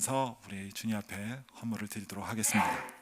드리면서 우리 주님 앞에 허물을 드리도록 하겠습니다.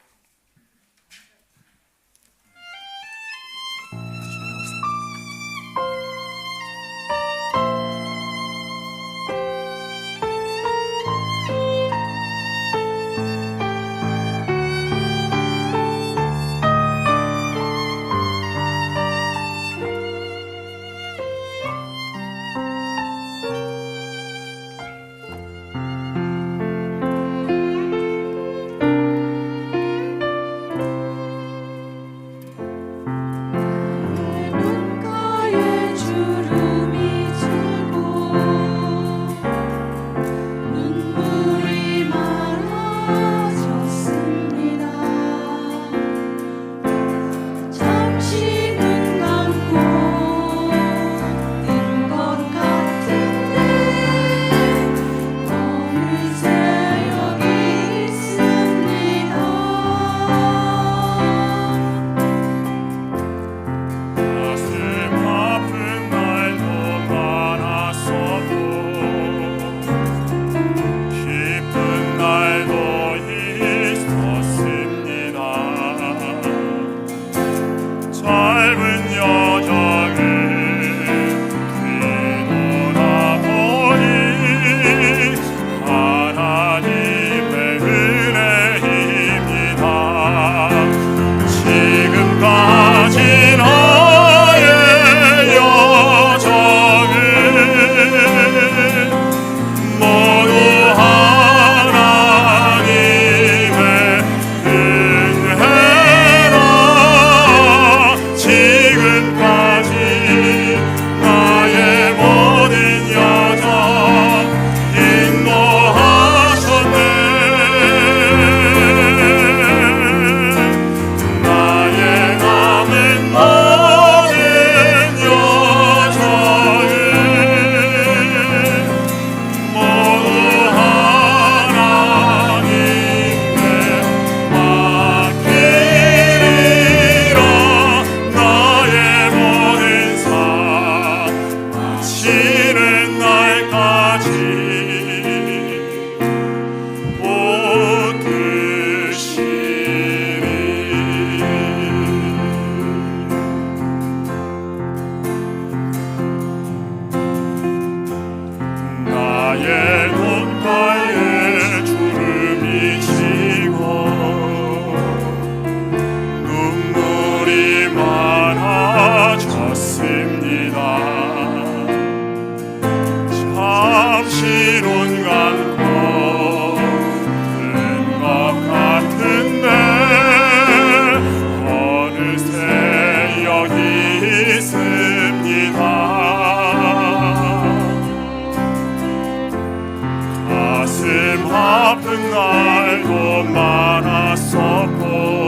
오시는 까지, 그 주름이 지고 눈물이 마. 가슴 아픈 날도 많았었고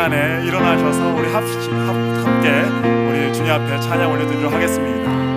시간에 일어나셔서 우리 합, 합, 함께 우리 주님 앞에 찬양 올려드리도록 하겠습니다.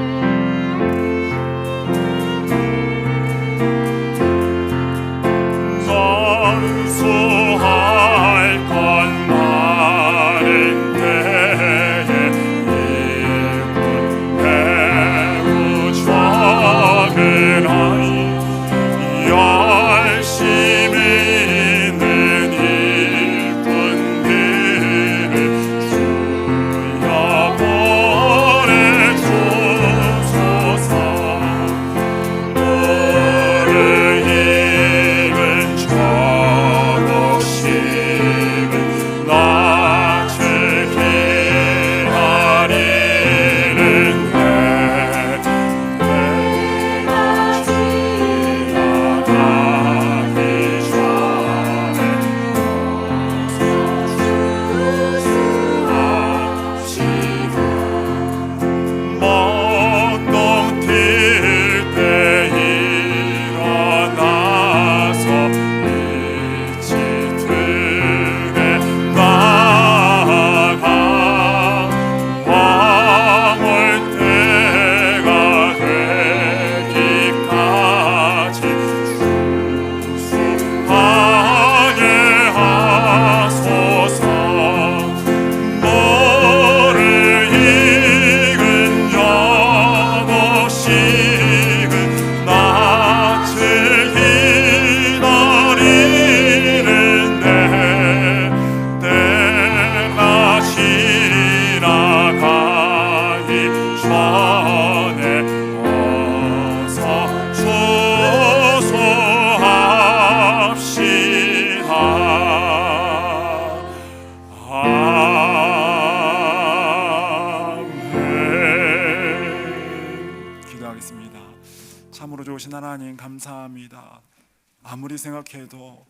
아무리 생각해도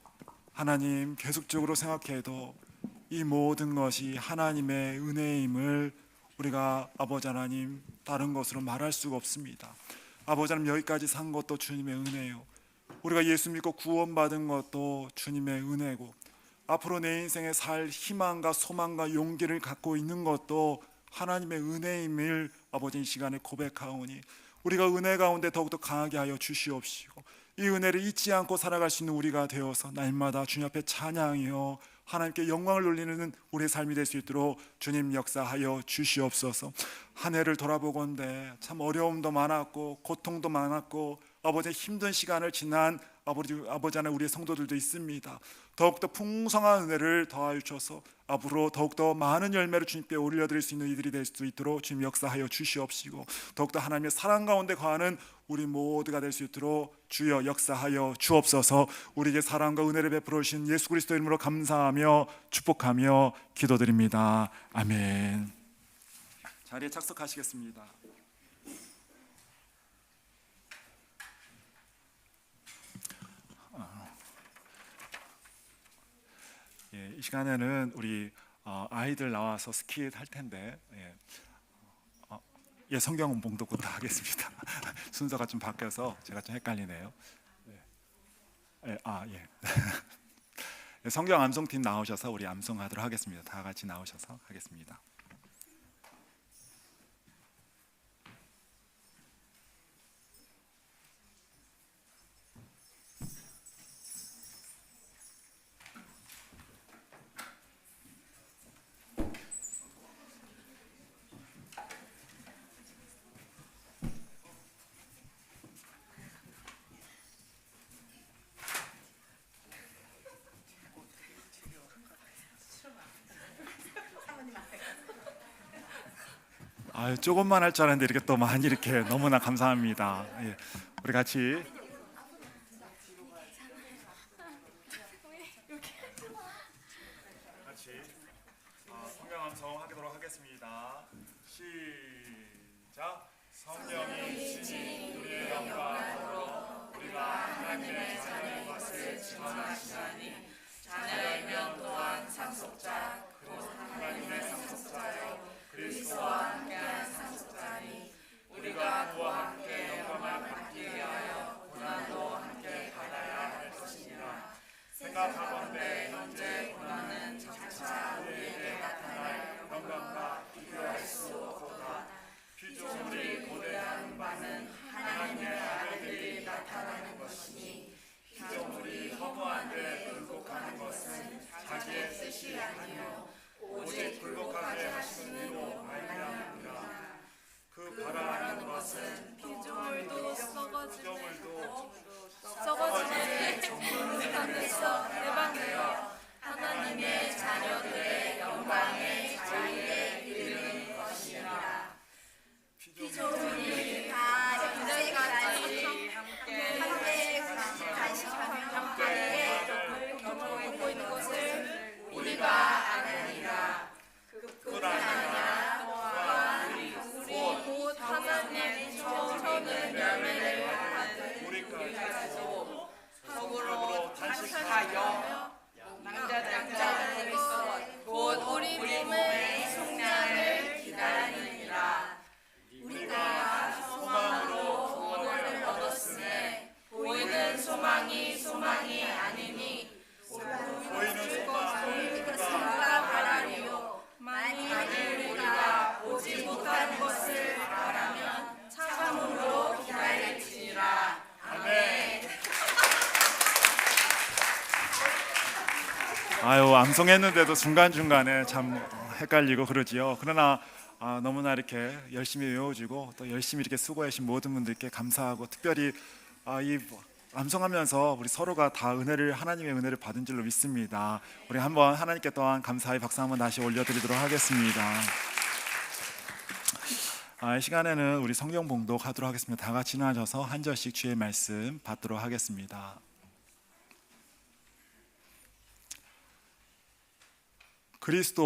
하나님 계속적으로 생각해도 이 모든 것이 하나님의 은혜임을 우리가 아버지 하나님 다른 것으로 말할 수가 없습니다. 아버지 하나님 여기까지 산 것도 주님의 은혜요. 우리가 예수 믿고 구원받은 것도 주님의 은혜고 앞으로 내 인생에 살 희망과 소망과 용기를 갖고 있는 것도 하나님의 은혜임을 아버지 이 시간에 고백하오니 우리가 은혜 가운데 더욱더 강하게 하여 주시옵시고 이 은혜를 잊지 않고 살아갈 수 있는 우리가 되어서 날마다 주님 앞에 찬양이요 하나님께 영광을 돌리는 우리의 삶이 될 수 있도록 주님 역사하여 주시옵소서. 한 해를 돌아보건대 참 어려움도 많았고 고통도 많았고 아버지 힘든 시간을 지난 아버지 아버지 하나 우리의 성도들도 있습니다. 더욱더 풍성한 은혜를 더하여 주셔서 앞으로 더욱더 많은 열매를 주님께 올려드릴 수 있는 이들이 될 수 있도록 주님 역사하여 주시옵시고 더욱더 하나님의 사랑 가운데 거하는 우리 모두가 될 수 있도록 주여 역사하여 주옵소서 우리에게 사랑과 은혜를 베풀어 주신 예수 그리스도 이름으로 감사하며 축복하며 기도드립니다. 아멘. 자리에 착석하시겠습니다. 시간에는 우리 어, 아이들 나와서 스킷 할 텐데 예, 어, 예 성경 봉독부 터 하겠습니다. 순서가 좀 바뀌어서 제가 좀 헷갈리네요. 예, 예, 아 예. 예, 성경 암송팀 나오셔서 우리 암송하도록 하겠습니다. 다 같이 나오셔서 하겠습니다. 아유 조금만 할 줄 알았는데 이렇게 또 많이 이렇게 너무나 감사합니다. 예, 우리 같이 허무한데 굴복하는 것은 자기의 뜻이 아니요 암송했는데도 중간 중간에 참 헷갈리고 그러지요. 그러나 아, 너무나 이렇게 열심히 외워주고 또 열심히 이렇게 수고하신 모든 분들께 감사하고 특별히 아, 이 암송하면서 우리 서로가 다 은혜를 하나님의 은혜를 받은 줄로 믿습니다. 우리 한번 하나님께 또한 감사의 박수 한번 다시 올려드리도록 하겠습니다. 아, 이 시간에는 우리 성경 봉독하도록 하겠습니다. 다 같이 나눠서 한 절씩 주의 말씀 받도록 하겠습니다. 그리스도